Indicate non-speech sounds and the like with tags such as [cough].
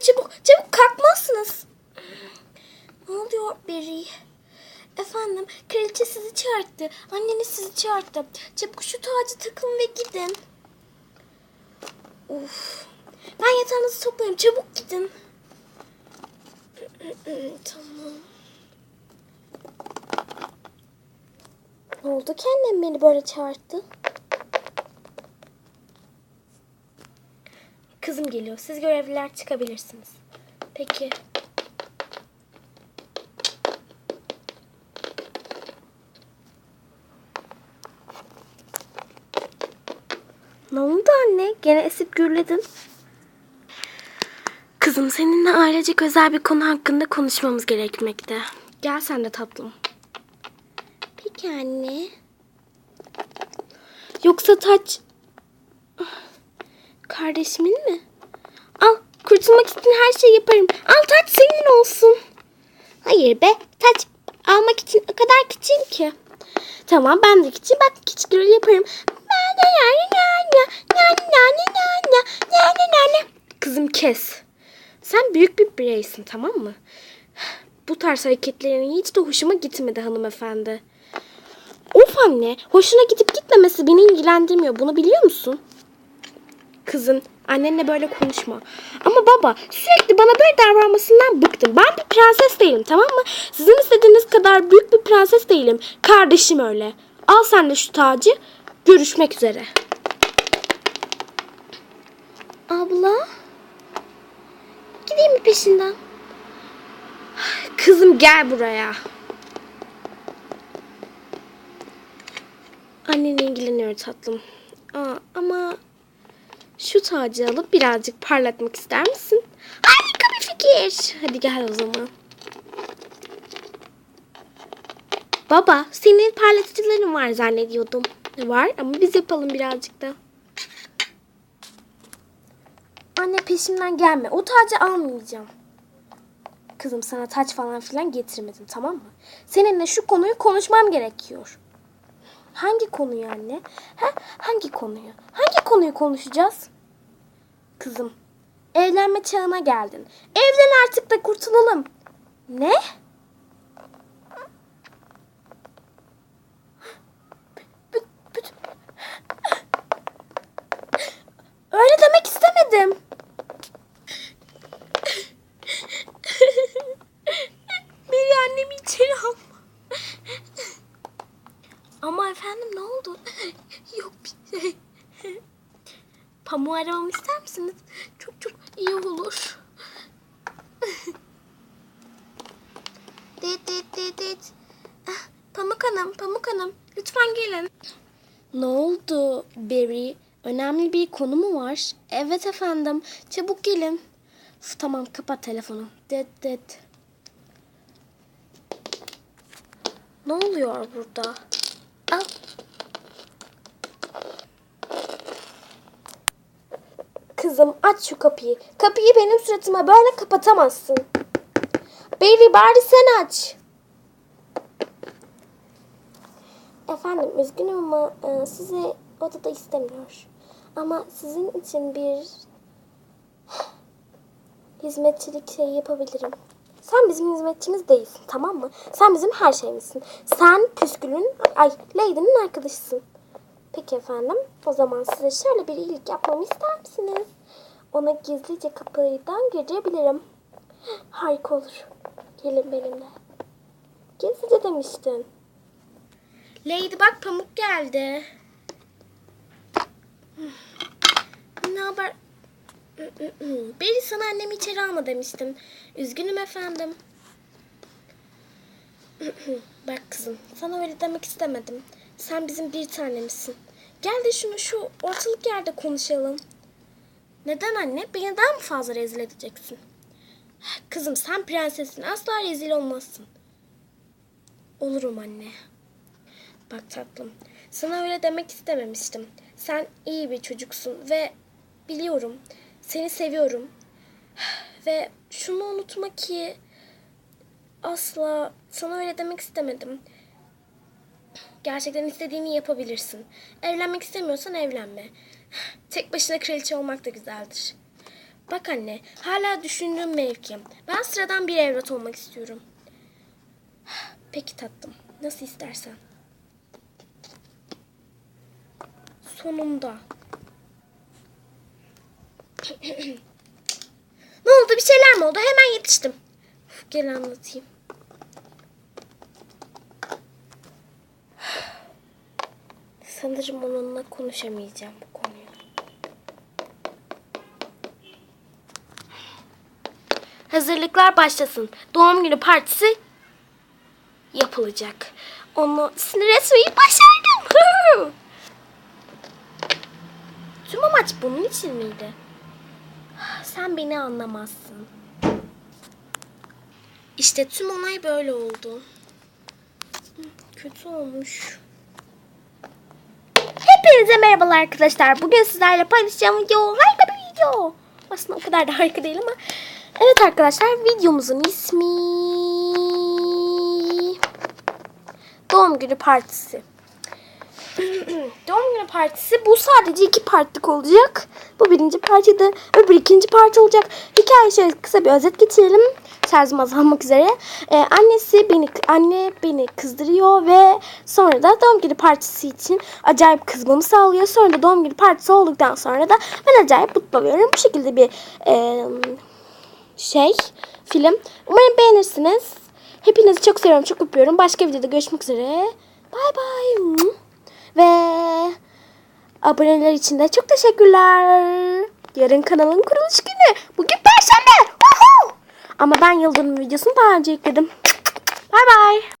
çabuk çabuk kalkmazsınız. Ne oluyor Beri? Efendim kraliçe sizi çağırdı. Anneniz sizi çağırdı. Çabuk şu tacı takın ve gidin. Of. Ben yatağınızı toplayayım. Çabuk gidin. [clears throat] tamam. Ne oldu ki annem beni böyle çağırdı? Kızım geliyor. Siz görevliler çıkabilirsiniz. Peki. Ne oldu anne? Gene esip gürledin. Kızım seninle ailecek özel bir konu hakkında konuşmamız gerekmekte. Gel sen de tatlım. Peki anne. Yoksa taç kardeşimin mi? Kurtulmak için her şeyi yaparım. Al taç senin olsun. Hayır be taç almak için o kadar küçüğüm ki. Tamam ben de küçüğüm bak küçük rol yaparım. Kızım kes. Sen büyük bir bireysin tamam mı? Bu tarz hareketlerin hiç de hoşuma gitmedi hanımefendi. Of anne, hoşuna gidip gitmemesi beni ilgilendirmiyor. Bunu biliyor musun? Kızım, annenle böyle konuşma. Ama baba, sürekli bana böyle davranmasından bıktım. Ben bir prenses değilim, tamam mı? Sizin istediğiniz kadar büyük bir prenses değilim. Kardeşim öyle. Al sen de şu tacı. Görüşmek üzere. Abla? Gideyim mi peşinden? Kızım gel buraya. Annenle ilgileniyor tatlım. Aa, ama şu tacı alıp birazcık parlatmak ister misin? Harika bir fikir. Hadi gel o zaman. Baba, senin parlatıcıların var zannediyordum. Var ama biz yapalım birazcık da. Anne peşimden gelme. O tacı almayacağım. Kızım sana taç falan filan getirmedim tamam mı? Seninle şu konuyu konuşmam gerekiyor. Hangi konuyu anne? Ha? Hangi konuyu? Hangi konuyu konuşacağız? Kızım, evlenme çağına geldin. Evlen artık da kurtulalım. Ne? Bü- bü- Öyle demek istemedim. Beni annemi içeri alma. Ama efendim ne oldu? Yok bir şey. Pamuğu aramamı ister misiniz? Çok çok iyi olur. [laughs] dit dit dit dit. Ah, Pamuk Hanım, Pamuk Hanım. Lütfen gelin. Ne oldu Berry? Önemli bir konu mu var? Evet efendim. Çabuk gelin. Uf, tamam kapat telefonu. Dit dit. Ne oluyor burada? Al. Kızım aç şu kapıyı. Kapıyı benim suratıma böyle kapatamazsın. Baby bari sen aç. Efendim üzgünüm ama e, sizi odada istemiyor. Ama sizin için bir hizmetçilik şeyi yapabilirim. Sen bizim hizmetçimiz değilsin tamam mı? Sen bizim her şeyimizsin. Sen püskülün, ay Lady'nin arkadaşısın. Peki efendim. O zaman size şöyle bir iyilik yapmamı ister misiniz? Ona gizlice kapıdan girebilirim. Harika olur. Gelin benimle. Gizlice demiştin. Lady bak pamuk geldi. Ne haber? Beri sana annemi içeri alma demiştim. Üzgünüm efendim. Bak kızım, sana öyle demek istemedim. Sen bizim bir tanemizsin. Gel de şunu şu ortalık yerde konuşalım. Neden anne? Beni daha mı fazla rezil edeceksin? Kızım sen prensessin. Asla rezil olmazsın. Olurum anne. Bak tatlım. Sana öyle demek istememiştim. Sen iyi bir çocuksun ve biliyorum. Seni seviyorum. Ve şunu unutma ki asla sana öyle demek istemedim. Gerçekten istediğini yapabilirsin. Evlenmek istemiyorsan evlenme. Tek başına kraliçe olmak da güzeldir. Bak anne, hala düşündüğüm mevki. Ben sıradan bir evlat olmak istiyorum. Peki tatlım, nasıl istersen. Sonunda. [clears throat] ne oldu? Bir şeyler mi oldu? Hemen yetiştim. Gel anlatayım. Sanırım onunla konuşamayacağım bu konuyu. Hazırlıklar başlasın. Doğum günü partisi yapılacak. Onu sinir etmeyi başardım. [laughs] Tüm amaç bunun için miydi? Sen beni anlamazsın. İşte tüm olay böyle oldu. Kötü olmuş. Hepinize merhabalar arkadaşlar. Bugün sizlerle paylaşacağım video harika bir video. Aslında o kadar da harika değil ama. Evet arkadaşlar videomuzun ismi Doğum günü partisi. Doğum günü partisi bu sadece iki partlik olacak. Bu birinci partiydi. Öbür ikinci parti olacak. Hikaye şöyle kısa bir özet geçirelim. Şarjım azalmak üzere. Ee, annesi beni anne beni kızdırıyor ve sonra da doğum günü partisi için acayip kızmamı sağlıyor. Sonra da doğum günü partisi olduktan sonra da ben acayip mutlu oluyorum. Bu şekilde bir e, şey film. Umarım beğenirsiniz. Hepinizi çok seviyorum, çok öpüyorum. Başka videoda görüşmek üzere. Bay bay. Aboneler için de çok teşekkürler. Yarın kanalın kuruluş günü. Bugün Perşembe. Ama ben Yıldırım videosunu daha önce yükledim. Bay bay.